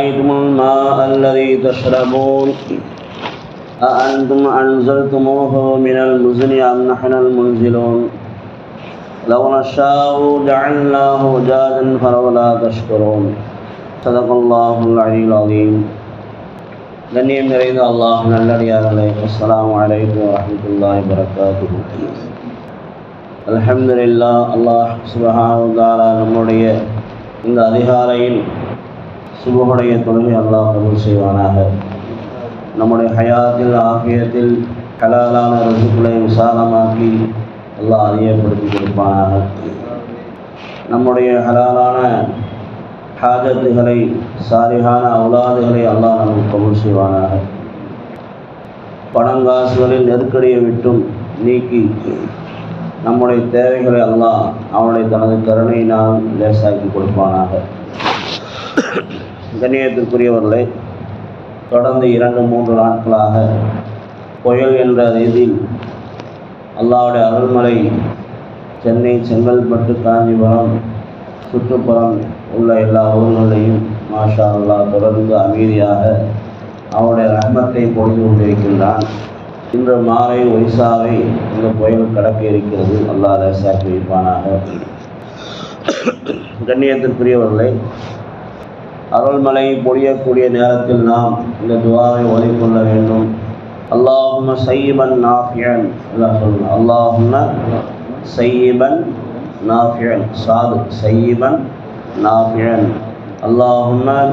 أفرأيتم الماء الذي تشربون أأنتم أنزلتموه من المزن أم نحن المنزلون لو نشاء جعلناه جادا فلولا تشكرون صدق الله العلي العظيم கண்ணியம் நிறைந்த அல்லாஹ் நல்லடியார்களே அஸ்ஸலாமு அலைக்கும் வரஹ்மத்துல்லாஹி வரகாத்துஹு அல்ஹம்துலில்லா அல்லாஹ் சுபஹானஹு தஆலா நம்முடைய இந்த அதிகாலையில் சுபஹுடைய தொழிலை அல்லாஹ் கபூல் செய்வானாக. நம்முடைய ஹயாத்தில் ஆகியத்தில் கலாலான ரசுக்களை விசாலமாக்கி அல்லாஹ் அறியப்படுத்தி கொடுப்பானாக. நம்முடைய ஹலாலான ஹாஜத்துகளை சாரிகான அவுலாதுகளை அல்லாஹ் நமக்கு கபூல் செய்வானாக. பணங்காசுகளில் நெருக்கடியை விட்டும் நீக்கி நம்முடைய தேவைகளை அல்லாஹ் அவனை தனது கருணையினால் லேசாக்கி கொடுப்பானாக. கண்ணியத்திற்குரியவர்களை தொடர்ந்து இரண்டு மூன்று நாட்களாக புயல் என்ற ரீதியில் அல்லாவுடைய அருள்மலை சென்னை செங்கல்பட்டு காஞ்சிபுரம் சுற்றுப்புறம் உள்ள எல்லா ஊர்களையும் மாஷா அல்லா தொடர்ந்து அமைதியாக அவனுடைய ரகமத்தை பொழுது கொண்டிருக்கின்றான். இன்று மாலை ஒரிசாவை இந்த புயல் கடக்க இருக்கிறது. அல்லா லேசாக்கி வைப்பானாக. கண்ணியத்திற்குரியவர்களை அருள்மலை பொழியக்கூடிய நேரத்தில் நாம் இந்த துவாவை ஓதிக்கொள்ள வேண்டும். அல்லாஹும சையீபன் நாஃபியன். அல்லாஹ் சொல்லணும் அல்லாஹும சையீபன் நாஃபியன். சாது. சையீபன் நாஃபியன். அல்லாஹும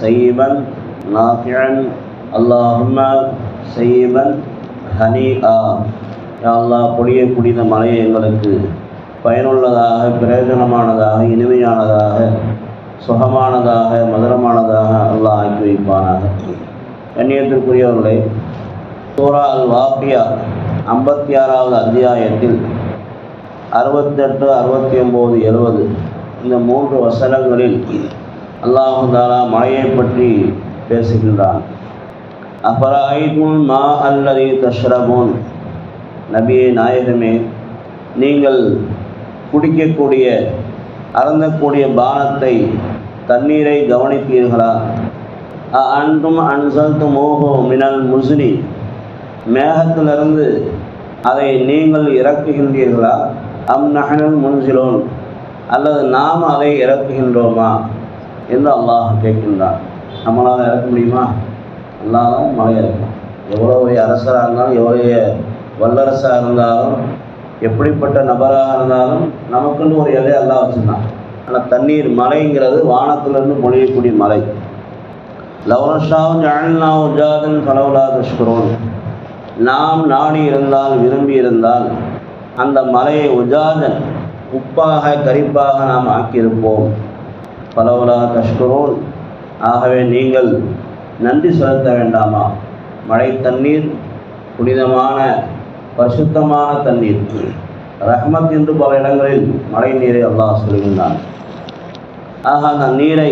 சையீபன் நாஃபியன். அல்லாஹும சையீபன் ஹனி ஆ அல்லாஹ் பொழியக்கூடிய மலையை எங்களுக்கு பயனுள்ளதாக பிரயோஜனமானதாக இனிமையானதாக சுகமானதாக மதுரமானதாக அல்லாஹ் ஆக்கி வைப்பானாக. கண்ணியத்திற்குரியவர்களை சூரா அல் வாபியா ஐம்பத்தி ஆறாவது அத்தியாயத்தில் அறுபத்தெட்டு அறுபத்தி ஒம்பது எழுபது இந்த மூன்று வசனங்களில் அல்லாஹு தாலா மழையை பற்றி பேசுகின்றான். அபராய்துல் மா அல்லது தஷ்ரபோன்? நபியே நாயகமே நீங்கள் குடிக்கக்கூடிய அறந்தக்கூடிய பானத்தை தண்ணீரை கவனிப்பீர்களா? அன்றும் அன்சல்து மோகோ மினல் முசுனி மேகத்திலிருந்து அதை நீங்கள் இறக்குகின்றீர்களா? அம் நகனல் முன்சிலோன். அல்லது நாம் அதை இறக்குகின்றோமா? என்று அல்லாஹ் கேட்கின்றான். நம்மளால் இறக்க முடியுமா? அல்லாதான் மழை இறக்கும் எவ்வளோ பெரிய அரசராக இருந்தாலும் எவ்வளோ வல்லரசாக இருந்தாலும் எப்படிப்பட்ட நபராக இருந்தாலும் நமக்குன்னு ஒரு எல்லையை எல்லாம் வச்சுருந்தான். ஆனால் தண்ணீர் மலைங்கிறது வானத்திலிருந்து பொழியக்கூடிய மலை. லவனஷாவும் ஜானல்னாவும் ஜாதன் பலவலா தஷ்குரோன். நாம் நாடி இருந்தால் விரும்பி இருந்தால் அந்த மலையை உஜாதன் உப்பாக கரிப்பாக நாம் ஆக்கியிருப்போம். பலவுலா கஷ்கரோன் ஆகவே நீங்கள் நன்றி செலுத்த வேண்டாமா? மழை தண்ணீர் புனிதமான பரிசுத்தமான தண்ணீர். ரஹ்மத் என்று பல இடங்களில் மழை நீரை அல்லாஹ் சொல்கின்றான். ஆக அந்த நீரை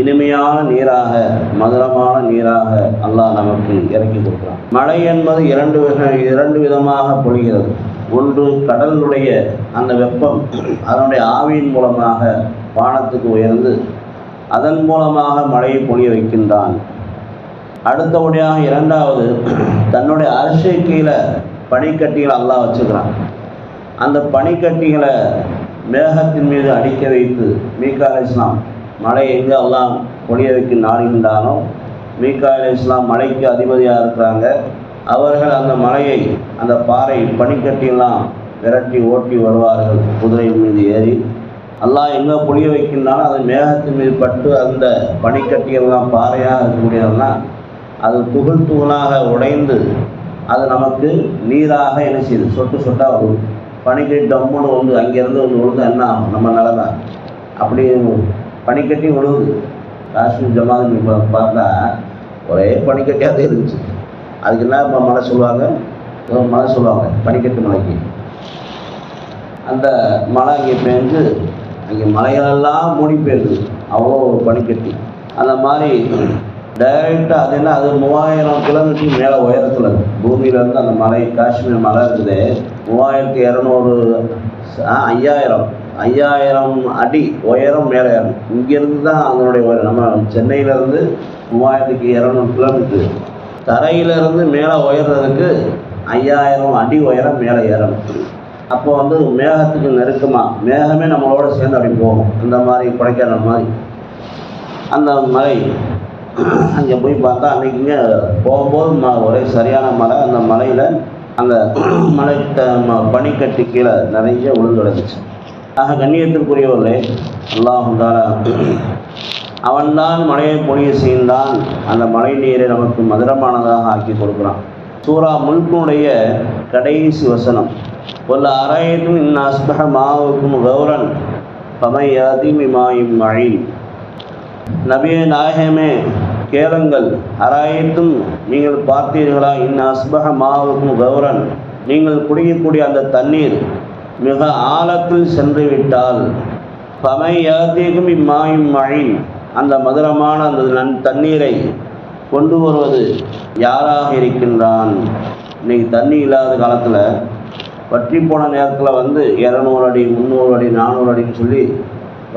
இனிமையான நீராக மதுரமான நீராக அல்லாஹ் நமக்கு இறக்கி கொடுக்குறான். மழை என்பது இரண்டு வித இரண்டு விதமாக பொழிகிறது. ஒன்று கடலுடைய அந்த வெப்பம் அதனுடைய ஆவியின் மூலமாக வானத்துக்கு உயர்ந்து அதன் மூலமாக மழையை பொழிய வைக்கின்றான். அடுத்தபடியாக இரண்டாவது தன்னுடைய அரிசை கீழே பனிக்கட்டிகளை அல்லாஹ் வச்சுக்கிறான். அந்த பனிக்கட்டிகளை மேகத்தின் மீது அடிக்க வைத்து மீகா அலி இஸ்லாம் மழை எங்கே எல்லாம் பொழிய வைக்க நாடுகின்றானோ மீகா அலி இஸ்லாம் மலைக்கு அதிபதியாக இருக்கிறாங்க. அவர்கள் அந்த மலையை அந்த பாறை பனிக்கட்டியெல்லாம் விரட்டி ஓட்டி வருவார்கள் குதிரை மீது ஏறி. எல்லாம் எங்கே புளிய வைக்கின்றாலும் அது மேகத்தின் மீது பட்டு அந்த பனிக்கட்டியெல்லாம் பாறையாக இருக்கக்கூடியதெல்லாம் அது துகள் தூணாக உடைந்து அது நமக்கு நீராக என்ன செய்யுது சொட்டு சொட்டாக வரும் பனிக்கட்டி டம்முன்னு வந்து அங்கேருந்து ஒன்று விழுந்து என்ன ஆகும்? நம்ம நிலமை. அப்படி பனிக்கட்டி விழுவுது. காஷ்மீர் ஜமாத் பார்த்தா ஒரே பனிக்கட்டியாக தான் இருந்துச்சு. அதுக்கு என்ன இப்போ மழை சொல்லுவாங்க? மழை சொல்லுவாங்க பனிக்கட்டு மலைக்கு. அந்த மழை அங்கே பெஞ்சு அங்கே மலைகளெல்லாம் மூடி போயிருது. அவ்வளோ ஒரு பனிக்கட்டி அந்த மாதிரி டைரெக்டாக அது என்ன? அது மூவாயிரம் கிலோமீட்டருக்கு மேலே உயரத்தில் பூமியிலேருந்து அந்த மலை காஷ்மீர் மலை இருக்குது. மூவாயிரத்தி இரநூறு ஐயாயிரம். ஐயாயிரம் அடி உயரம் மேலே ஏறணும். இங்கேருந்து தான் அதனுடைய உயரம். நம்ம சென்னையிலேருந்து மூவாயிரத்துக்கு இரநூறு கிலோமீட்ரு தரையிலேருந்து மேலே உயர்றதுக்கு ஐயாயிரம் அடி உயரம் மேலே ஏறணும். அப்போ வந்து மேகத்துக்கு நெருக்கமாக மேகமே நம்மளோட சேர்ந்து அப்படி போகும். அந்த மாதிரி கொடைக்கானல் மாதிரி. அந்த மலை அங்கே போய் பார்த்தா அன்றைக்கிங்க போகும்போது ம ஒரே சரியான மலை. அந்த மலையில் அந்த மலை த ம- பனிக்கட்டு கீழே நிறைய விழுந்து கிடந்துச்சு. ஆக கண்ணியத்திற்குரியவர்களே அல்லாஹால அவன்தான் மழையை பொழிய செய்தான் அந்த மழை நீரை நமக்கு மதுரமானதாக ஆக்கி கொடுக்குறான். சூரா முல்குனுடைய கடைசி வசனம் ஒல்ல அராயத்தும் இன் மாவுக்கும் கௌரன் பமையாதி மிமாயும் மழை நபிய நாயகமே கேளுங்கள் அராயத்தும் நீங்கள் பார்த்தீர்களா? இன் அஸ்பக மாவுக்கும் கௌரன். நீங்கள் குடிக்கக்கூடிய அந்த தண்ணீர் மிக ஆழத்தில் சென்று விட்டால் பமை யாத்தீகும் இம்மாயும் மழை அந்த மதுரமான அந்த நன் தண்ணீரை கொண்டு வருவது யாராக இருக்கின்றான்? இன்னைக்கு தண்ணி இல்லாத காலத்தில் வற்றி போன நேரத்தில் வந்து இரநூறு அடி முந்நூறு அடி நானூறு அடின்னு சொல்லி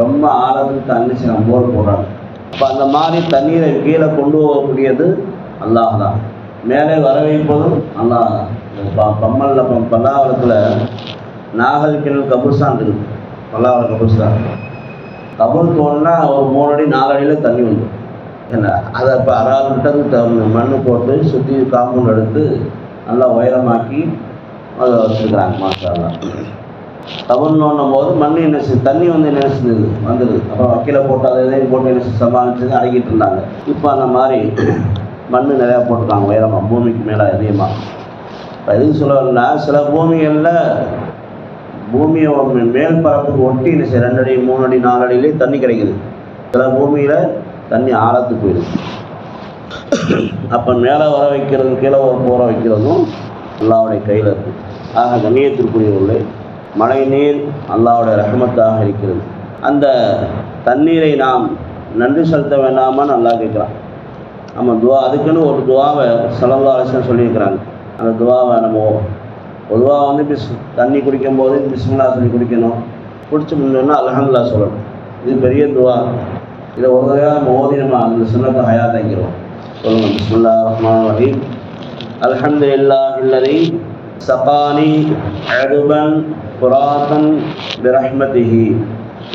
ரொம்ப ஆழத்துக்கு தண்ணி சில போர் போடுறாங்க. அப்போ அந்த மாதிரி தண்ணீரை கீழே கொண்டு போகக்கூடியது அல்லாஹ் தான் மேலே வர வைப்பதும் அல்லாஹ் தான் பம்மலில் பல்லாவரத்தில் நாகல் கிணல் கபுர்ஸ்தான் இருக்குது பல்லாவரம் கபுர்ஸ்தான். கபூர் தோணுனா ஒரு மூணு அடி நாலு அடியில் தண்ணி உண்டு. என்ன? அதை இப்போ அறாறு விட்டது மண் போட்டு சுற்றி காம்பவுண்ட் எடுத்து நல்லா உயரமாக்கி அதை வச்சுருக்குறாங்க மாசாலாம் கபூர் நோண்டும் போது மண் என்ன தண்ணி வந்து என்ன செஞ்சது? வந்தது. அப்புறம் வக்கீல போட்டு அதை இதையும் போட்டு என்ன செய்து அடங்கிட்டு இருந்தாங்க. இப்போ அந்த மாதிரி மண் நிறையா போட்டிருக்காங்க உயரமாக பூமிக்கு மேலே அதிகமாக இப்போ எதுக்கு சொல்லணும்னா சில பூமிகளில் பூமியை மேல் பரப்புக்கு ஒட்டி என்ன செய்ய அடி மூணு அடி நாலு அடியிலே தண்ணி கிடைக்குது. சில பூமியில் தண்ணி ஆழத்து போயிடுது. அப்போ மேலே வர வைக்கிறது கீழே வர போற வைக்கிறதும் எல்லாருடைய கையில் இருக்குது ஆக கண்ணியத்திற்குரியவர்களே மழை நீர் அல்லாவுடைய ரஹமத்தாக இருக்கிறது. அந்த தண்ணீரை நாம் நன்றி செலுத்த வேண்டாமான்னு நல்லா கேட்குறான். நம்ம துவா அதுக்குன்னு ஒரு துவாவை சலல்லா அலிசன் சொல்லியிருக்கிறாங்க. அந்த துவாவை நம்ம பொதுவாக வந்து பிஸ் தண்ணி குடிக்கும்போது பிஸ்மில்லா சொல்லி குடிக்கணும். குடிச்சு முடிஞ்சோன்னா அல்ஹம்துலில்லாஹ் சொல்லணும். இது பெரிய துவா. இதை ஒரு தடவை நம்ம ஓதி நம்ம அந்த சுண்ணத்தை தங்கிடுவோம் சொல்லுங்கள் பிஸ்மில்லா ரஹ்மான் ரஹீம். இல்லா பிள்ளரையும் سقاني عذبا فراتا برحمته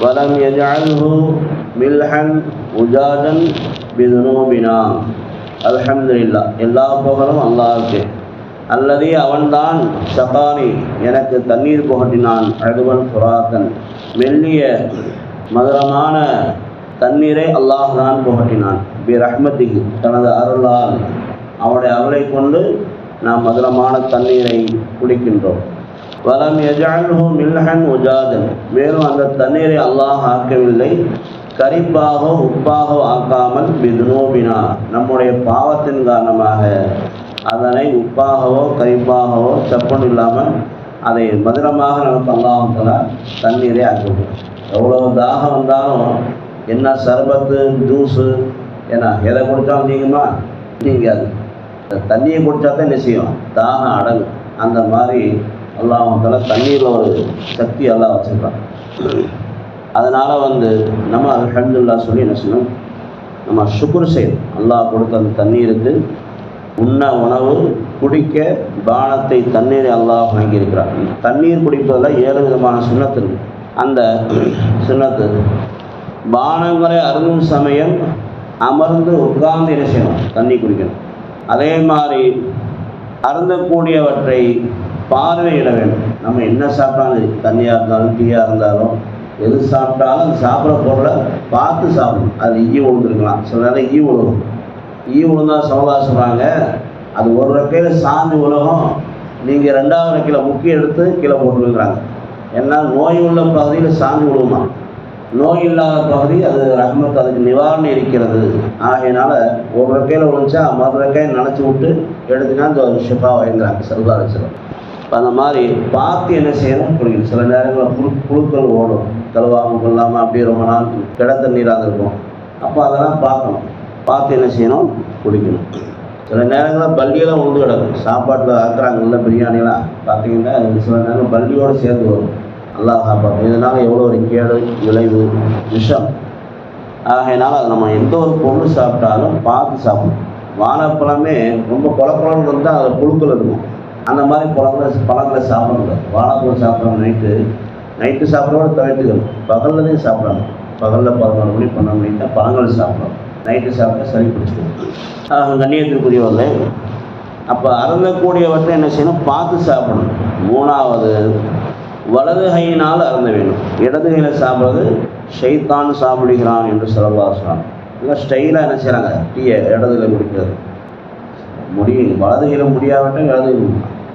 பிரஹ்மதிஹி. يجعله ملحا மில்ஹன் بذنوبنا الحمد لله எல்லா புகழும் அல்லாவுக்கு அல்லது அவன்தான் சபானி. எனக்கு தண்ணீர் புகட்டினான் அழுவன் புராத்தன் மெல்லிய மதுரமான தண்ணீரை அல்லாஹ் தான் புகட்டினான். பி ரஹ்மத்திக்கு தனது அருளால். அவனுடைய அருளை கொண்டு நாம் மதுரமான தண்ணீரை குடிக்கின்றோம். வலம் எஜால்ஹு மில்ஹன் உஜாதன். மேலும் அந்த தண்ணீரை அல்லாஹ் ஆக்கவில்லை. கரிப்பாக உப்பாக ஆக்காமல் பிதுனோபினா நம்முடைய பாவத்தின் காரணமாக அதனை உப்பாகவோ கரிப்பாகவோ செப்பன் இல்லாமல் அதை மதுரமாக நமக்கு அல்லாஹால தண்ணீரை ஆக்கிவிடும் எவ்வளோ தாகம் வந்தாலும் என்ன சர்பத்து ஜூஸு ஏன்னா எதை கொடுத்தாலும் நீங்கம்மா நீங்காது அது தண்ணியை குடித்தா தான் என்ன செய்யும்? தாகம் அடங்கும் அந்த மாதிரி அல்லாஹால தண்ணீரில் ஒரு சக்தி எல்லாம் வச்சுருக்கான். அதனால் வந்து நம்ம அல்ஹம்துலில்லாஹ் சொல்லி என்ன செய்யணும்? நம்ம சுக்குர் செய்யணும். அல்லாஹ் கொடுத்த அந்த தண்ணீருக்கு உண்ண உணவு குடிக்க பானத்தை தண்ணீரை அல்லாஹ் வாங்கியிருக்கிறார் தண்ணீர் குடிப்பதில் ஏழு விதமான சுண்ணத்து இருக்குது அந்த சுண்ணத்து பானங்களை அருந்தும் சமயம் அமர்ந்து உட்கார்ந்து என்ன செய்யணும்? தண்ணி குடிக்கணும். அதே மாதிரி அருந்தக்கூடியவற்றை பார்வையிட வேண்டும். நம்ம என்ன சாப்பிட்டாலும் தண்ணியாக இருந்தாலும் டீயாக இருந்தாலும் எது சாப்பிட்டாலும் அது சாப்பிட்ற பொருளை பார்த்து சாப்பிடணும். அது ஈ விழுந்துருக்கலாம் சில நேரம் ஈ விழுகும் ஈ விழுந்தா சமதா சொல்கிறாங்க அது ஒரு ரெக்கையில் சாஞ்சு உலகம் நீங்கள் ரெண்டாவது ரெக்கையில் முக்கிய எடுத்து கீழே போட்டுருக்குறாங்க ஏன்னா நோய் உள்ள பகுதியில் சாஞ்சு விழுவுமா நோய் இல்லாத பகுதி அது ரஹமத் அதுக்கு நிவாரணம் இருக்கிறது. ஆகையினால ஒரு ரெக்கையில் ஒழிச்சா மறு ரெக்கையை நினச்சி விட்டு எடுத்துனா அந்த ஒரு ஷிஃபா வாங்குறாங்க செல்வா வச்சிடும் அந்த மாதிரி பார்த்து என்ன செய்யணும்? குடிக்கணும் சில நேரங்களில் புழு புழுக்கள் ஓடும். கழுவாமல் கொள்ளாமல் அப்படியே ரொம்ப நாள் கிடத்த நீராக இருக்கும். அப்போ அதெல்லாம் பார்க்கணும். பார்த்து என்ன செய்யணும்? குடிக்கணும். சில நேரங்களில் பல்லியெல்லாம் உழுந்து கிடக்கும். சாப்பாட்டில் ஆக்குறாங்கல்ல பிரியாணிலாம் பார்த்தீங்கன்னா சில நேரம் பல்லியோடு சேர்ந்து வரும். அல்லாஹ் காப்பாற்றும் இதனால் எவ்வளோ ஒரு கேடு விளைவு விஷம். ஆகையினால் அது நம்ம எந்த ஒரு பொருள் சாப்பிட்டாலும் பார்த்து சாப்பிடணும். வாழைப்பழமே ரொம்ப குழப்பழம் இருந்தால் அதில் புழுக்கள் இருக்கும். அந்த மாதிரி பழங்களை பழங்களை சாப்பிடணும். வாழைப்பழம் சாப்பிட்றோம் நைட்டு நைட்டு சாப்பிட்றோட தவிர்த்துக்கணும். பகல்லதையும் சாப்பிடணும். பகலில் பதினொரு மணி பன்னெண்டு மணிக்கு தான் பழங்கள் சாப்பிடணும். நைட்டு சாப்பிட்டா சளி பிடிச்சிடும். கண்ணியத்திற்குரியவர்களே அப்போ அருந்தக்கூடியவற்றை என்ன செய்யணும்? பார்த்து சாப்பிடணும். மூணாவது வலது கையினால் அருந்த வேண்டும். இடது கையில் சாப்பிட்றது ஷைத்தான் சாப்பிடுகிறான் என்று சொல்லலாம் இல்லை ஸ்டைலாக என்ன செய்கிறாங்க டீயை இடதுல குடிக்கிறது. முடியும் வலது கையில் முடியாவிட்டால் இடது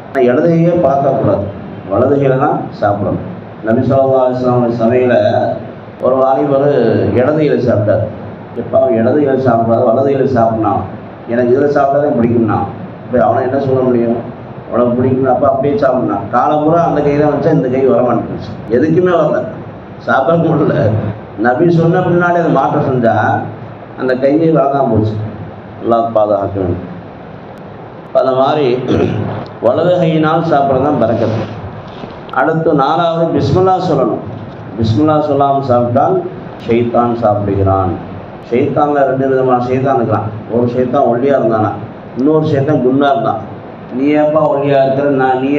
ஆனால் இடது கையை பார்க்கக்கூடாது வலது கையில் தான் சாப்பிடணும் நபி சொல்லா இஸ்லாமுடைய சமையல ஒரு வாலிபர் இடது கையில் சாப்பிட்டார். எப்போ அவன் இடது கையில் சாப்பிடாது வலது கையில் சாப்பிட்னான் எனக்கு இதில் சாப்பிட்டாதே பிடிக்கும்னா. இப்போ அவனை என்ன சொல்ல முடியும்? உனக்கு பிடிக்கணும் அப்போ அப்படியே சாப்பிட்லாம் காலம்புறம் அந்த கை தான் வச்சா இந்த கை வர மாட்டேங்குச்சு எதுக்குமே வரல. சாப்பிட முடியல. நபி சொன்ன பின்னாடி அதை மாற்றம் செஞ்சால் அந்த கையை வளர்க்காம போச்சு. நல்லா பாதுகாக்க வேண்டும் அந்த மாதிரி வலது கையினால் சாப்பிட்றது தான் பறக்கிறது அடுத்து நாலாவது பிஸ்மில்லா சொல்லணும். பிஸ்மில்லா சொல்லாமல் சாப்பிட்டால் ஷெய்தான் சாப்பிடுகிறான். ஷெய்தானில் ரெண்டு விதமான ஷெய்தான் இருக்கிறான் ஒரு ஷெய்தான் ஒல்லியாக இருந்தானா இன்னொரு ஷெய்தான் குண்டாக இருந்தான். நீ ஏப்பா ஒல்லியாக இருக்கிற? நான் நீ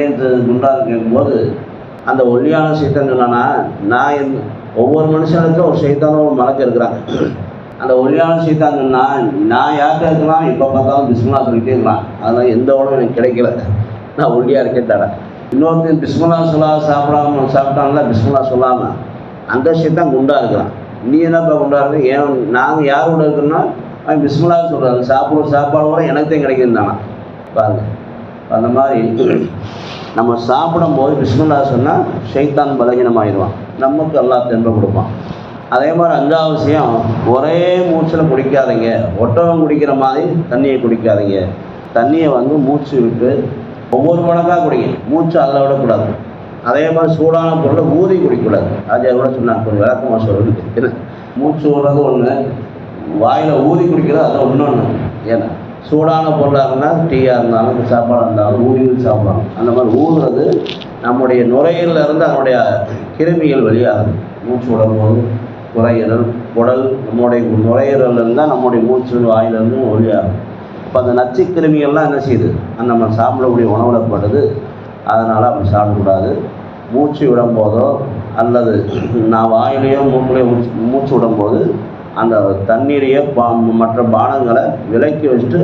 குண்டாக இது இருக்கும்போது அந்த ஒல்லியான சைத்தான் சொன்னானா நான் என் ஒவ்வொரு மனுஷனுக்கும் ஒரு சைத்தான ஒரு மலக்கு இருக்கிறாங்க அந்த ஒல்லியான சைத்தான் சொன்னா நான் யார்கிட்ட இருக்கலாம் இப்போ பார்த்தாலும் பிஸ்மலா சொல்லிட்டே இருக்கலாம் அதனால் எந்த உடம்பு எனக்கு கிடைக்கல. நான் ஒல்லியாக இருக்கேன் இன்னொருத்தன் பிஸ்மலா சொல்லா சாப்பிடாம சாப்பிட்டாங்களா பிஸ்மலா சொல்லாமல் அந்த சைத்தான் குண்டாக இருக்கிறான். நீ என்னப்பா குண்டாக இருக்க? ஏன் நாங்கள் யார் கூட அவன் பிஸ்மலா சொல்கிறாங்க சாப்பிட்ற சாப்பாடு கூட எனக்கு தான். கிடைக்குதுதானா பாருங்கள் அந்த மாதிரி நம்ம சாப்பிடும்போது பிஸ்மில்லா சொன்னால் ஷைத்தான் பலகீனமாயிடுவான். நமக்கு எல்லாம் தென்ப கொடுப்பான். அதே மாதிரி அஞ்சாவது விஷயம் ஒரே மூச்சில் குடிக்காதீங்க. ஒட்டகம் குடிக்கிற மாதிரி தண்ணியை குடிக்காதீங்க. தண்ணியை வந்து மூச்சு விட்டு ஒவ்வொரு மடங்காக குடிங்க. மூச்சு அதில் விடக்கூடாது. அதே மாதிரி சூடான பொருளை ஊதி குடிக்கக்கூடாது அது கூட சொன்னாங்க கொஞ்சம் விளக்கமாக சொல்லுறது மூச்சு விடுறது ஒன்று வாயில் ஊதி குடிக்கிறது அது இன்னொன்று ஏன்னா சூடான பொருளாக இருந்தால் டீயாக இருந்தாலும் சாப்பாடாக இருந்தாலும் ஊதி சாப்பிடலாம். அந்த மாதிரி ஊதுறது நம்முடைய நுரையீரல்ல இருந்து அதனுடைய கிருமிகள் வெளியாகுது. மூச்சு விடும்போது நுரையீரல் உடல் நம்முடைய நுரையீரல்ல இருந்தால் நம்முடைய மூச்சு வாயிலிருந்து வெளியாகும். இப்போ அந்த நச்சு கிருமிகள்லாம் என்ன செய்யுது? அந்த நம்ம சாப்பிடக்கூடிய உணவில் அதனால் அப்படி சாப்பிடக்கூடாது. மூச்சு விடும்போதோ அல்லது நான் வாயிலையோ மூக்கிலையோ மூச்சு மூச்சு விடும்போது அந்த தண்ணீரையோ பா மற்ற பானங்களை விலக்கி வச்சுட்டு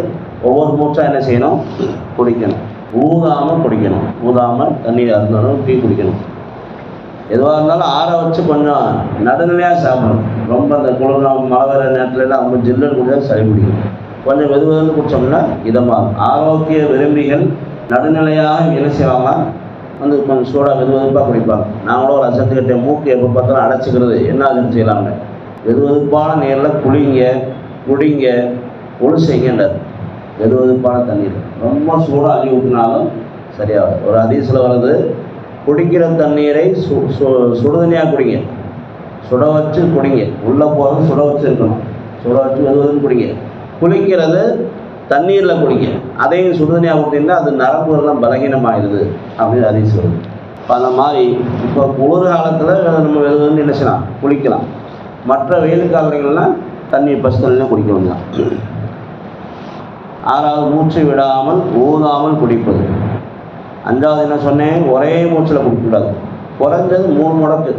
ஒவ்வொரு மூச்சாக என்ன செய்யணும்? குடிக்கணும். ஊதாமல் குடிக்கணும். ஊதாமல் தண்ணீர் அருந்தணும் டீ குடிக்கணும். எதுவாக இருந்தாலும் ஆற வச்சு கொஞ்சம் நடுநிலையாக சாப்பிடணும். ரொம்ப அந்த குளிர் மழை வர நேரத்துலலாம் ரொம்ப ஜில்லுன்னு குடிச்சா சளி பிடிக்கும். கொஞ்சம் வெது வெதுன்னு குடித்தோம்னா இதமாக ஆரோக்கிய விரும்பிகள் நடுநிலையாக என்ன செய்வாங்க வந்து கொஞ்சம் சூடாக வெது வெதுப்பாக குடிப்பாங்க. நாங்களும் ஒரு அசத்துக்கிட்ட மூக்கு எப்போ பார்த்தாலும் அடைச்சிக்கிறது என்ன அதுன்னு செய்யலாம்னு வெதுவெதுப்பான நீரில் குளிங்க குடிங்க ஒழு செய்கின்றார் வெதுவெதுப்பான தண்ணீர். ரொம்ப சூடாக அள்ளி ஊற்றினாலும் சரியாக ஒரு அதிசயில் வருது குடிக்கிற தண்ணீரை சு சு சுடுதண்ணியாக குடிங்க. சுட வச்சு குடிங்க. உள்ளே போகிறது சுட வச்சு இருக்கணும் சுட வச்சு வெதுவெதுன்னு குடிங்க. குளிக்கிறது தண்ணீரில் குடிங்க. அதையும் சுடுதண்ணியாக ஊற்றிருந்தா அது நரம்புகள்லாம் பலகீனமாயிடுது அப்படின்னு அதிசயம் இப்போ அந்த மாதிரி இப்போ குளிர் காலத்தில் நம்ம வெது வெதுன்னு என்ன செய்யலாம்? குளிக்கலாம். மற்ற வெயில் காலங்கள்லாம் தண்ணி பசு தண்ணியில் குடிக்க வேண்டாம். ஆறாவது மூச்சு விடாமல் ஊதாமல் குடிப்பது. அஞ்சாவது என்ன சொன்னேன்? ஒரே மூச்சில் குடிக்கக்கூடாது. குறைஞ்சது மூணு முடக்கு.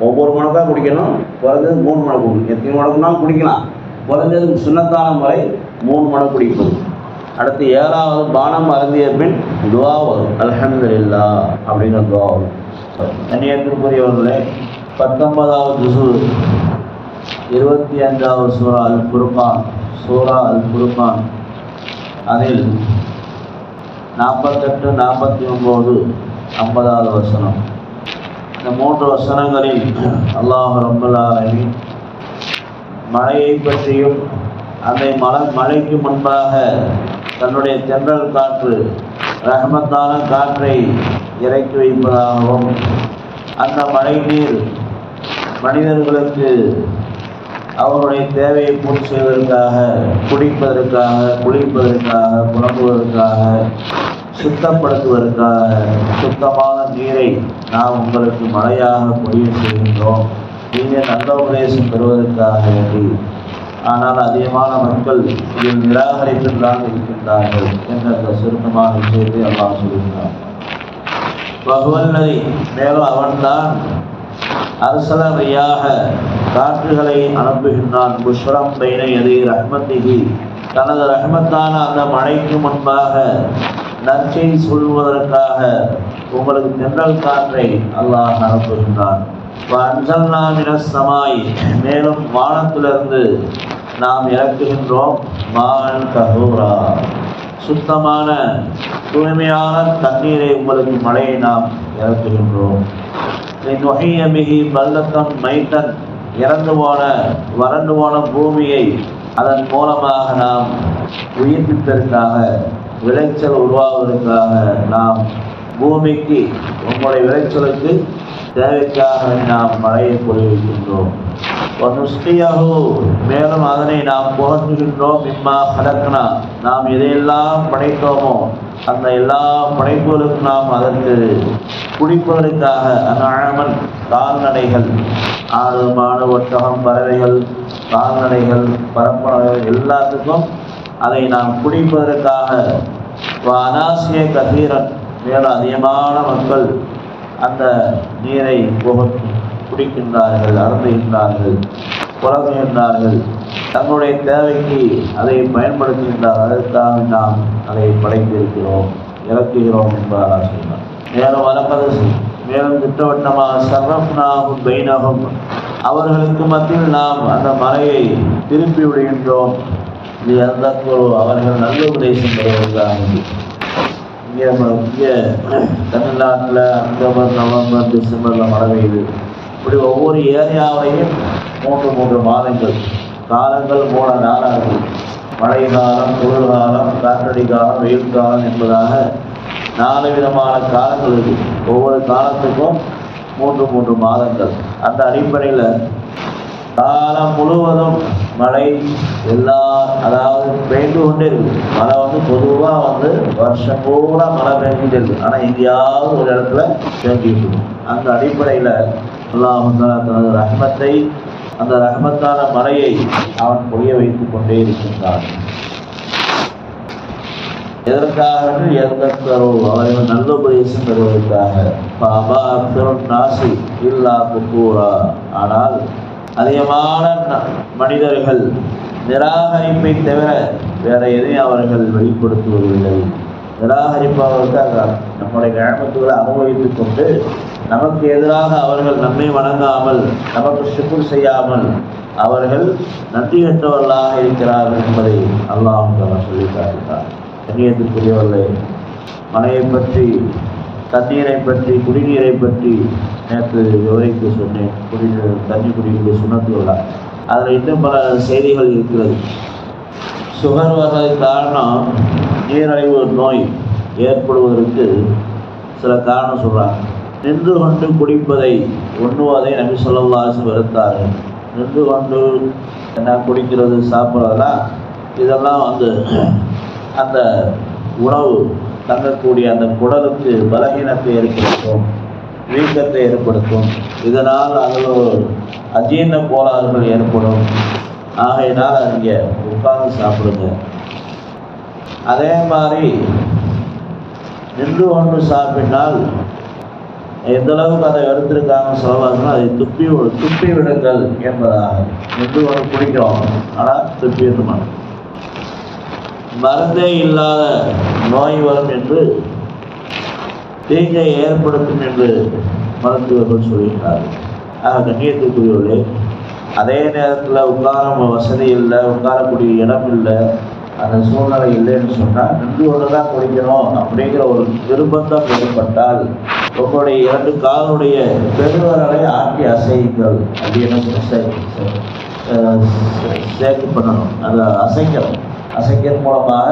ஒவ்வொரு முடக்காக குடிக்கணும். குறைஞ்சது மூணு முடக்கு குடிக்கணும். எத்தனை முடக்குனாலும் குடிக்கலாம். குறைஞ்சது சுண்ணத்தான முறை மூணு மடக்கு குடிப்பது. அடுத்து ஏழாவது பானம் அருந்திய பின் துவா வரும். அல்ஹம்துலில்லா அப்படிங்கிற துவா வரும். கன்னியாகுமரியவர்களே பத்தொன்பதாவது இருபத்தி அஞ்சாவது சூரா அல் குர்பான் சூரா அல் குர்பான் அதில் நாற்பத்தெட்டு நாற்பத்தி ஒம்பது ஐம்பதாவது வசனம். இந்த மூன்று வசனங்களில் அல்லாஹ் ரபுல்லாலமி மழையை பற்றியும் அந்த மழை மழைக்கு முன்பாக தன்னுடைய தென்றல் காற்று ரஹமத்தான காற்றை இறக்கி வைப்பதாகவும் அந்த மழை நீர் மனிதர்களுக்கு அவருடைய தேவையை பூர்த்தி செய்வதற்காக குடிப்பதற்காக குளிப்பதற்காக புலம்புவதற்காக சுத்தப்படுத்துவதற்காக சுத்தமான நீரை நாம் உங்களுக்கு மழையாக பொழிய செய்கின்றோம். நீங்கள் நல்ல உபதேசம் பெறுவதற்காக வேண்டி. ஆனால் அதிகமான மக்கள் இதில் நிராகரித்துதான் தான் இருக்கின்றார்கள் என்ற அந்த சுருக்கமான விஷயத்தை அல்லாஹ் சொல்கிறார் வகுவல்லதி மேலும் அவன்தான் அரசலவையாக காற்றுகளை அனுப்புகின்றான் புஷ்ரம் பைன எதை ரஹ்மத்திகி தனது ரஹ்மத்தான அந்த மழைக்கு முன்பாக நற்செய்தி சொல்வதற்காக உங்களுக்கு தென்றல் காற்றை அல்லாஹ் அனுப்புகின்றான். அன்சல்னா சமாய் மேலும் வானத்திலிருந்து நாம் இறக்குகின்றோம் மான் கஹூரா. சுத்தமான தூய்மையான தண்ணீரை உங்களுக்கு மழையை நாம் இறக்குகின்றோம். நொகையமிகி பல்லத்தம் மைத்தன் இறந்து போன வறண்டு போன பூமியை அதன் மூலமாக நாம் உயிர்ப்பிப்பதற்காக விளைச்சல் உருவாவதற்காக நாம் பூமிக்கு உங்களுடைய விளைச்சலுக்கு தேவைக்காக நாம் மழையை பொழிவிக்கின்றோம் ஒன்னுஸ்தியகு மேலும் அதனை நாம் புகழ்ந்துகின்றோம் இம்மா கலக்னா நாம் எதையெல்லாம் படைத்தோமோ அந்த எல்லா படைப்புகளுக்கும் நாம் அதற்கு குடிப்பதற்காக அநாழமன் கால்நடைகள் ஆடு மாடு ஒட்டகம் பறவைகள் கால்நடைகள் பரப்பனவைகள் எல்லாத்துக்கும் அதை நாம் குடிப்பதற்காக அனாசிய கதீரன் மேலும் அதிகமான மக்கள் அந்த நீரை குடிக்கின்றார்கள் அருந்துகின்றார்கள் புறங்குகின்றார்கள் தங்களுடைய தேவைக்கு அதை பயன்படுத்துகின்ற அதற்காக நாம் அதை படைத்திருக்கிறோம் இறக்குகிறோம் என்பதாக சொன்னார் மேலும் வளர்ப்பது மேலும் திட்டவட்டமாக சர்வப்னாகும் பைனகும் அவர்களுக்கு மத்தியில் நாம் அந்த மலையை திருப்பி விடுகின்றோம். இது எந்த அவர்கள் நல்ல உபதேசம் பெறுவதற்காக இங்கே இங்கே தமிழ்நாட்டில் அக்டோபர் நவம்பர் டிசம்பரில் மழை பெய்யுது இப்படி ஒவ்வொரு ஏரியாவிலையும் மூன்று மூன்று மாதங்கள் காலங்கள் போன நாளாக மழை காலம். குளிர் காலம் காற்றடி காலம் வெயில் காலம் என்பதாக நாலு விதமான காலங்கள் இருக்கு. ஒவ்வொரு காலத்துக்கும் மூன்று மூன்று மாதங்கள். அந்த அடிப்படையில் காலம் முழுவதும் மழை எல்லா அதாவது பெய்து கொண்டே இருக்குது மழை வந்து பொதுவாக வந்து வருஷம் பூரா மழை பெஞ்சிட்டே இருக்குது ஆனால் எங்கேயாவது ஒரு இடத்துல பெஞ்சிட்டு இருக்கும் அந்த அடிப்படையில் அல்லாஹ் தனது ரஹ்மத்தை அந்த ரகமத்தான மழையை அவன் பொழிய வைத்துக் கொண்டே இருக்கின்றான். எதற்காக எதற்கரோ அவர்கள் நல்ல உபதேசம் தருவதற்காக. பாபா அக்தரும் நாசி இல்லா குக்கூரா ஆனால் அதிகமான மனிதர்கள் நிராகரிப்பை தவிர வேற எதையும் அவர்கள் வெளிப்படுத்துவதில்லை. நிராகரிப்பவர்கள் நம்முடைய கிழமத்துகளை அனுபவித்துக் கொண்டு நமக்கு எதிராக அவர்கள் நம்மை வணங்காமல் நமக்கு சுக்குர் செய்யாமல் அவர்கள் நன்றி இருக்கிறார்கள் என்பதை அல்லாஹ் சொல்லி காட்டுகிறார் கண்ணியத்துக்குரியவர்களே மழையை பற்றி தண்ணீரை பற்றி குடிநீரை பற்றி நேற்று விவரித்து சொன்னேன். குடிநீர் தண்ணி குடிக்கூடிய சுண்ணத்துள்ளா அதில் இன்னும் பல செய்திகள் இருக்கிறது. சுகர் வகை காரணம் நீரழிவு நோய் ஏற்படுவதற்கு சில காரணம் சொல்கிறாங்க நின்று கொண்டு குடிப்பதை உண்ணுவதை நபி சொல்லவாசு வெறுத்தார்கள் நின்று கொண்டு என்ன குடிக்கிறது சாப்பிட்றதெல்லாம் இதெல்லாம் வந்து அந்த உணவு தங்கக்கூடிய அந்த குடலுக்கு பலகீனத்தை ஏற்படுத்தும் வீக்கத்தை ஏற்படுத்தும். இதனால் அதில் ஒரு அஜீர்ண கோளாறுகள் ஏற்படும். ஆகையினால் அங்க உட்கார்ந்து சாப்பிடுங்க. அதே மாதிரி நின்று கொண்டு சாப்பிட்டால் எந்த அளவுக்கு அதை எடுத்திருக்காங்க சொல்லவாசனா அதை துப்பி விடு- துப்பி விடுங்கள் என்பதாக. நின்று கொண்டு குடிக்கிறோம். ஆனால் துப்பி விட மாட்டோம். மருந்தே இல்லாத நோய் வரும் என்று தீங்கை ஏற்படுத்தும் என்று மருத்துவர்கள் சொல்கிறார்கள் ஆக கண்ணியத்துக்குரியவர்களே அதே நேரத்தில் உட்கார வசதி இல்லை உட்காரக்கூடிய இடம் இல்லை அந்த சூழ்நிலை இல்லைன்னு சொன்னால் நின்று ஒன்று தான் குடிக்கணும் அப்படிங்கிற ஒரு நிர்பந்தம் ஏற்பட்டால் உங்களுடைய இரண்டு காலனுடைய பெருவரலை ஆட்டி அசையுங்கள் அப்படின்னு சேர்க்கு பண்ணணும். அதை அசைக்கணும். அசைக்கிறது மூலமாக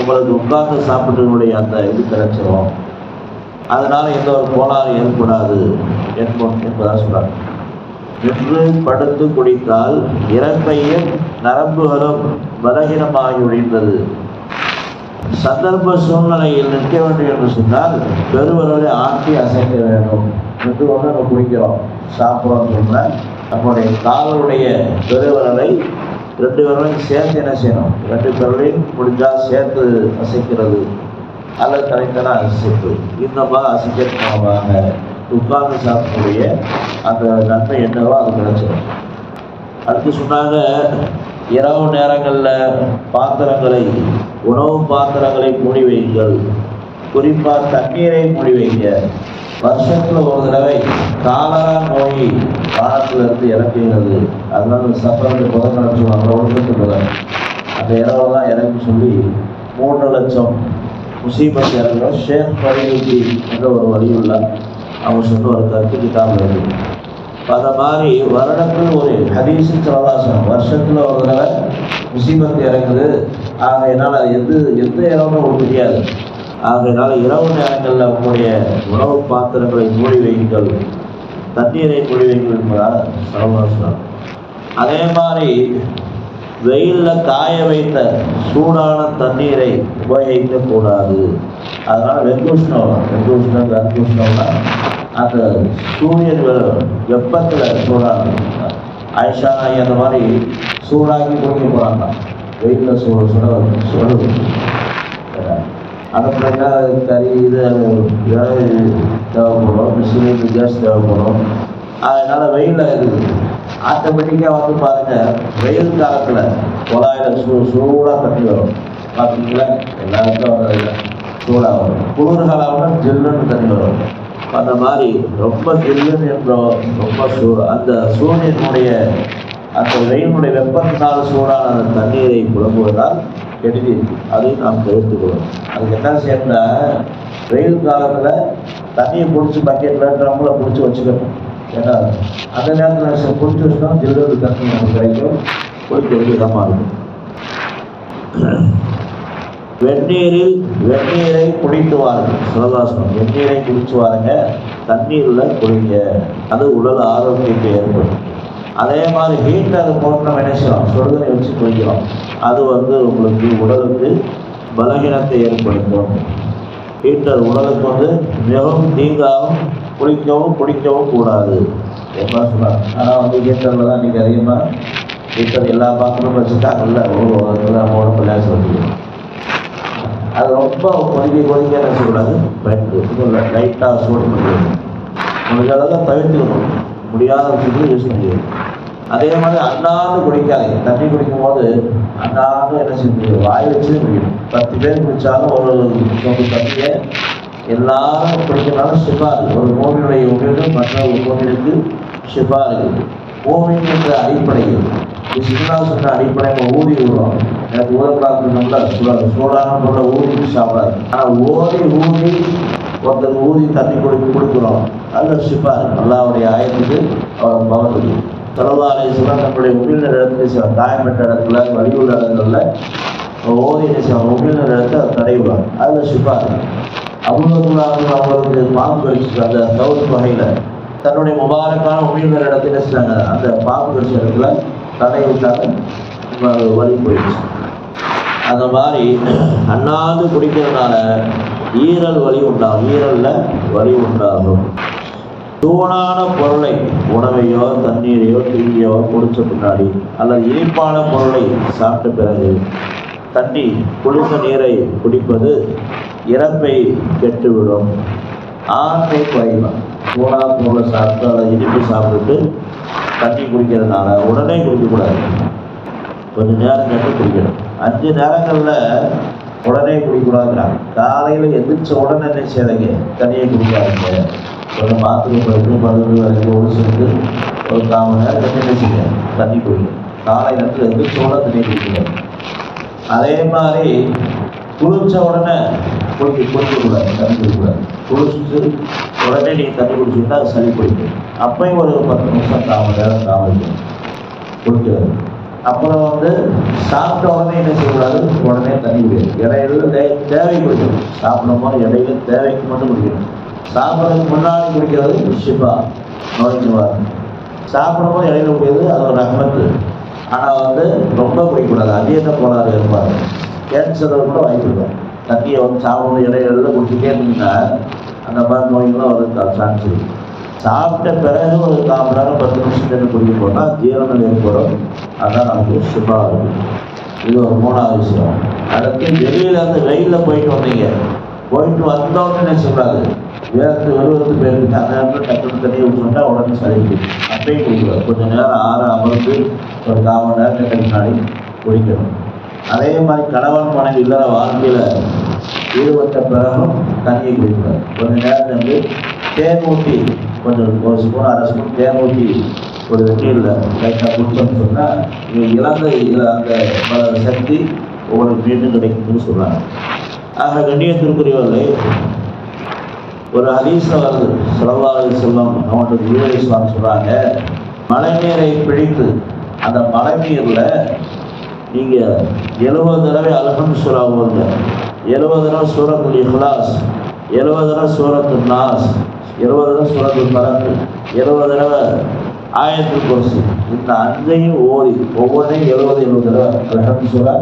உங்களுக்கு உட்கார்ந்து சாப்பிட்டுடைய அந்த இது கிடைச்சிரும். அதனால் எந்த ஒரு கோளாறு ஏற்படாது என்போம் என்பதாக சொல்கிறாங்க நின்று படுத்து குடித்தால் இறப்பையும் நரம்புகளும் பலகீனமாகி ஒழிந்தது சந்தர்ப்ப சூழ்நிலையில் நிற்க வேண்டும் என்று சொன்னால் பெருவர்களை ஆட்டி அசைக்க வேண்டும். நின்று கொண்டு நம்ம குடிக்கிறோம். சாப்பிட்றோம் சொன்னால் நம்முடைய காலருடைய பெருவரலை ரெண்டு விரலையும் சேர்த்து என்ன செய்யணும்? ரெண்டு விரலையும் முடிஞ்சால் சேர்த்து அசைக்கிறது. அல்லது தனித்தன அசைப்பு இந்த மாதிரி அசைக்கிறது உட்கார்ந்து சாப்பிடக்கூடிய அந்த நன்மை என்னவோ அது கிடைச்சிடும். அதுக்கு சொன்னாங்க இரவு நேரங்களில் பாத்திரங்களை உணவு பாத்திரங்களை மூடி வையுங்கள். குறிப்பாக தண்ணீரை மூடி வைங்க. வருஷத்தில் ஒரு தடவை காலரா நோய் வானத்திலிருந்து இறக்குகிறது அதனால சப்பரத்து புதக்கணும் சொல்லுவாங்க ஒழுக்கத்து புதன். அந்த இரவு தான் இறங்கி சொல்லி மூன்று லட்சம் முசீபத் இறங்குறோம். ஷேக் பரிவுக்கு என்ற ஒரு வழியுள்ள அவங்க சொல்ல ஒரு கருத்து கிட்டாமல் இருக்கு. அந்த மாதிரி வருடத்தில் ஒரு ஹதீஸு சவகாசம் வருஷத்தில் ஒரு தடவை முசீபத் இறங்குது. ஆகையினால் அது எந்த எந்த இரவுன்னு உங்களுக்கு தெரியாது. ஆகையினால் இரவு நேரங்களில் உங்களுடைய உணவு பாத்திரங்களை மூடி வைங்கள் தண்ணீரை மூடி வைங்கள் என்பதால் சவகாசம் அதே மாதிரி வெயிலில் காய வைத்த சூடான தண்ணீரை உபயோகிக்க கூடாது. அதனால வெங்குஷ்ணம் வரும் வெங்குஷ்ணம் அந்த சூரியன் வெப்பத்தில் சூடாக ஐஷா அந்த மாதிரி சூடாக்கி கொடுக்க போகிறாங்க வெயிலில் சூட சுட சுடு அதுக்கு என்ன கறி இது தேவைப்படும். மிஷினரி கேஸ் தேவைப்படும். அதனால் வெயிலில் இருக்குது ஆட்டோமேட்டிக்காக வந்து பாருங்கள் வெயில் காலத்தில் குழாயில் சூ சூடாக தண்ணி வரும். பார்த்தீங்களா எல்லாருக்கும் வர்றதில்ல சூடாக வரும் குளிர்காலம் ஜில்லுன்னு தண்ணி வரும். அந்த மாதிரி ரொம்ப ஜில்லுன்னு என்றோம் ரொம்ப சூடு. அந்த சூரியனுடைய அந்த வெயிலுடைய வெப்பத்தினால் சூடான அந்த தண்ணீரை புலம்புவதால் கெடுதி. அதையும் நாம் தவிர்த்துக்கிறோம் அதுக்கு என்ன செய்யணும்னா வெயில் காலத்தில் தண்ணியை பிடிச்சி பக்கெட்டில் ட்ரம்மில் பிடிச்சி வச்சுக்கணும். ஏன்னா அந்த நேரத்தில் பிடிச்சி வச்சுனா தண்ணி நமக்கு கிடைக்கும். குளிக்கிறது இதமாக இருக்கும். வெந்நீரில் வெந்நீரை குடித்து வாருங்கள் சிவதாசனம் வெந்நீரை குடித்து வாருங்க. தண்ணீரில் குடிங்க. அது உடல் ஆரோக்கியத்தை ஏற்படும் அதே மாதிரி ஹீட்டர் போட்டு நம்ம என்ன செய்யலாம்? வச்சு குடிக்கிறோம் அது வந்து உங்களுக்கு உடலுக்கு பலகீனத்தை ஏற்படுத்தும். ஹீட்டர் உடலுக்கு வந்து மிகவும் தீங்காகவும் குளிக்கவும் குடிக்கவும் கூடாது. என்ன சொன்னாங்க ஆனால் வந்து ஹீட்டரில் தான் நீங்கள் அதிகமாக ஹீட்டர் எல்லா பாத்திரமும் வச்சுட்டாங்கல்ல ஒரு உலகத்தில் நம்ம உடம்பு லேஸ் வச்சுக்கணும் அது ரொம்ப கொதிக்க கொதிக்க என்ன செய்யக்கூடாது பயன்படுது லைட்டாக சூடு பண்ணிக்கணும். உங்களுக்கு அதெல்லாம் தவிர்த்துக்கணும் முடியாத விஷயத்தில் யூஸ் பண்ணிக்கணும். அதே மாதிரி அன்னாந்து குடிக்காதீங்க தண்ணி குடிக்கும்போது அன்னாந்து என்ன செய்ய முடியும் வாய் வச்சு குடிக்கணும். பத்து பேர் குடித்தாலும் ஒரு சொம்பு தண்ணியை எல்லாரும் குடிக்கனாலும் ஷிஃபா இருக்கு ஒரு மூவியுடைய உபயோகம் மற்ற மூவிலுக்கு ஷிஃபா இருக்குது மூவிங்கிற அடிப்படையில் கிருஷ்ணா சொன்ன அடிப்படை நம்ம ஊதி விடுறோம் எனக்கு ஊதக்கூடாது நல்லா சுட சூடான பொருளை ஊதி சாப்பிடாது ஆனால் ஓதி ஊதி ஒருத்தர் ஊதி தண்ணி குடி கொடுக்குறோம் அதில் ஷிஃபா இருக்கு அல்லாவுடைய ஆயத்துக்கு அவர் பவர் இருக்கு தொலைவாலை சொல்ல நம்மளுடைய உமிழ்நீர் இடத்துல சில காயப்பட்ட இடத்துல வலியுள்ள இடங்களில் ஓதி சில உமிழ்நீர் இடத்தை விடுவாங்க அதில் ஷிஃபா இருக்கு அவ்வளவு அவங்களுக்கு பாம்பு கடிச்சு அந்த சவுத் வகையில் தன்னுடைய முபாரக்கான உமிழ்நீர் இடத்துல செய்றாங்க அந்த பாம்பு கடிச்ச இடத்துல தடை விட்டாங்க வழி போயிடுச்சு. அந்த மாதிரி அண்ணாந்து குடிக்கிறதுனால ஈரல் வலி உண்டாகும் ஈரலில் வலி உண்டாகும். தூணான பொருளை உணவையோ தண்ணீரையோ தீங்கியோ குடிச்ச பின்னாடி அல்லது இனிப்பான பொருளை சாப்பிட்ட பிறகு தண்ணி குளிர்ந்த நீரை குடிப்பது இறப்பை கெட்டுவிடும். ஆண்மை குறையும் தூணான பொருளை சாப்பிட்டு அதை இனிப்பு சாப்பிட்டுட்டு தண்ணி குடிக்கிறதுனால உடனே குடிக்கக்கூடாது. கொஞ்சம் நேரம் கட்டு குடிக்கணும். அஞ்சு நேரங்களில் உடனே குடிக்கூடாதுங்கிறாங்க காலையில் எந்திரிச்ச உடனே என்ன செய்யறீங்க? தண்ணியை குடிக்காதீங்க. கொஞ்சம் பாத்ரூம் போயிட்டு பதினொரு வரைக்கும் ஒரு சேர்ந்து ஒரு கால் நேரம் என்ன செய்யுங்க தண்ணி குடிக்கணும் காலை நேரத்தில் எந்திரிச்ச உடனே தண்ணி குடிக்கணும் அதே மாதிரி குளிச்ச உடனே குளிக்க குளிக்கக்கூடாது தண்ணி குடிக்கக்கூடாது குளிச்சுட்டு உடனே நீங்கள் தண்ணி குடிச்சுட்டா அது சளி பிடிக்கும் அப்பயும் ஒரு பத்து நிமிஷம் கால் நேரம் தாமதிக்கும் குடிக்கிறது அப்புறம் வந்து சாப்பிட்ட உடனே என்ன செய்யக்கூடாது? உடனே தண்ணி குடிக்கணும் இடையில தே- தேவை குடிக்கணும். சாப்பிடும் போது இடையில தேவைக்கு மட்டும் குடிக்கணும். சாப்பிட்றதுக்கு முன்னாடி குடிக்கிறது ஷிஃபா நோய் நிவாரணம். சாப்பிடும்போது இடையில முடியாது அது ஒரு ரகமத்து ஆனால் வந்து ரொம்ப குடிக்கக்கூடாது அதிக கோளாறு இருப்பார் கேன்சர் கூட வாய்ப்பு இருக்கும் தண்ணியை வந்து சாப்பிடும்போது இடையில குடிச்சிட்டே இருந்தீங்கன்னா அந்த மாதிரி நோய்களும் வரதுக்கு சான்ஸ் இருக்கு. சாப்பிட்ட பிறகு ஒரு கால் மணி நேரம் பத்து நிமிஷம் தண்ணி குடிக்க போனால் ஜீரணம் ஏற்படும். அதான் நமக்கு சுபாக இருக்கும். இது ஒரு மூணாவது விஷயம். அடுத்து வெளியில் இருந்து வெயிலில் போயிட்டு வந்தீங்க. போயிட்டு வந்த உடனே ஏழு வேர்த்து வெறுவெறுத்து போயிருக்கு டக்குனு தண்ணியை ஊற்றிட்டா உடனே சரிக்கு அப்பயும் குடிக்கூடாது கொஞ்சம் நேரம் ஆற அமர்ந்து ஒரு கால் மணி நேரத்துக்கு முன்னாடி குடிக்கணும் அதே மாதிரி கணவன் மனைவி இல்லற வாழ்க்கையில் ஈடுபட்ட பிறகும் தண்ணியை குடிக்கிறார் கொஞ்சம் நேரம் வந்து தேன் ஊற்றி கொஞ்சம் ஒரு ஸ்பூன் அரை ஸ்பூன் தேன் ஊற்றி ஒரு வெற்றியில் லைட்டாக குடிச்சோம்னு சொன்னால் இழந்த அந்த பல சக்தி உங்களுக்கு மீண்டும் கிடைக்கும்னு சொல்கிறாங்க ஆக கண்ணியத்திற்குரியவர்களே ஒரு ஹதீஸ்ல செலவாக செல்லம் அவங்களுக்கு ஈழ சொல்கிறாங்க மழை நீரை பிடித்து அந்த மழை நீரில் நீங்கள் எழுபது தடவை அல்ஹம் சூரா ஓதுங்க எழுபது தடவை சூரத்துல் இஹ்லாஸ் எழுபது தடவை சூரத்து நாஸ் எழுபது தடவை சூரத்து பரத்து எழுபது தடவை ஆயிரத்து கொசு இந்த அஞ்சையும் ஓடி ஒவ்வொன்றையும் எழுபது எழுபது தடவை அல்ஹம் சூரா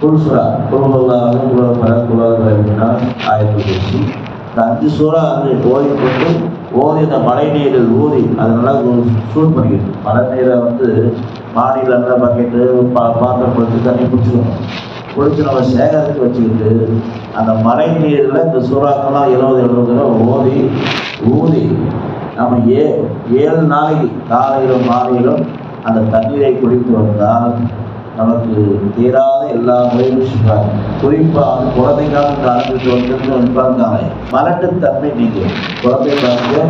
குல்சுரா சூரா குழு பல பரத் ஆயிரத்து கொசு இந்த அஞ்சு சூறா வந்து ஓதி கொண்டு ஓதி இந்த மழை நீரில் ஊதி அது நல்லா சூ- சூடு பண்ணிக்கிட்டு. மழை நீரை வந்து மாடியில் நல்லா பக்கெட்டு பா பாத்திரம் கொடுத்து தண்ணி குடிச்சுக்கணும். குடிச்சு நம்ம சேகரித்து வச்சுக்கிட்டு அந்த மழை நீரில் இந்த சூறாக்கெல்லாம் எழுபது எழுபது தடவை ஓதி ஊதி நம்ம ஏ ஏழு நாளைக்கு காலையிலும் மாலையிலும் அந்த தண்ணீரை குடித்து வந்தால் நமக்கு தீராத எல்லா நோயும் சொல்றாங்க குறிப்பா வந்து குழந்தைக்காக காலத்துக்கு வந்து இருப்பாங்க மலட்டுத்தன்மை நீங்கள் குழந்தை பார்த்து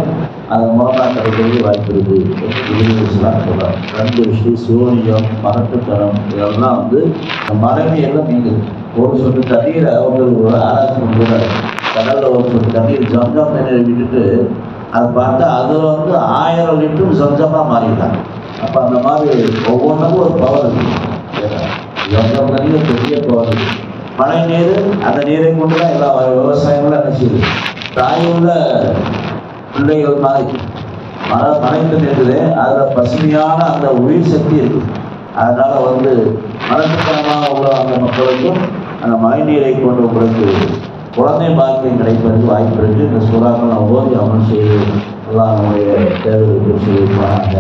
அதன் மூலமாக கிடைக்கிறது வாய்ப்பு இருக்குது சொல்றாங்க. ரெண்டு விஷயம் சூரியம் மலட்டுத்தனம் இதெல்லாம் வந்து இந்த எல்லாம் நீங்க ஒரு சொட்டு தண்ணீரை அவங்களுக்கு ஒரு ஆராய்ச்சி கூட கடலில் ஒரு சொட்டு தண்ணீர் ஜம்ஜம் தண்ணீரை விட்டுட்டு அதை பார்த்தா அதில் வந்து ஆயிரம் லிட்டரும் சொந்தமாக மாறிட்டாங்க அப்போ அந்த மாதிரி ஒவ்வொன்றுக்கும் ஒரு பவர் இருக்குது எவ்வளோ பெரிய பெரிய பவர் மழை நீர் அந்த நீரை கொண்டு தான் எல்லா விவசாயங்களும் என்ன செய்யுது தாயுள்ள பிள்ளைகள் மாதிரி மழை மழைத்து இருக்குது அதில் பசுமையான அந்த உயிர் சக்தி இருக்கு. அதனால வந்து மலட்டுத்தனமாக உள்ள அந்த மக்களுக்கும் அந்த மழை நீரை கொண்டு உங்களுக்கு குழந்தை பாக்கியம் கிடைப்பதற்கு வாய்ப்பு இருக்கு. இந்த சூறாக்கள் ஓதி அமல் செய்து எல்லாம் நம்முடைய தேர்தலுக்கு செய்வாங்க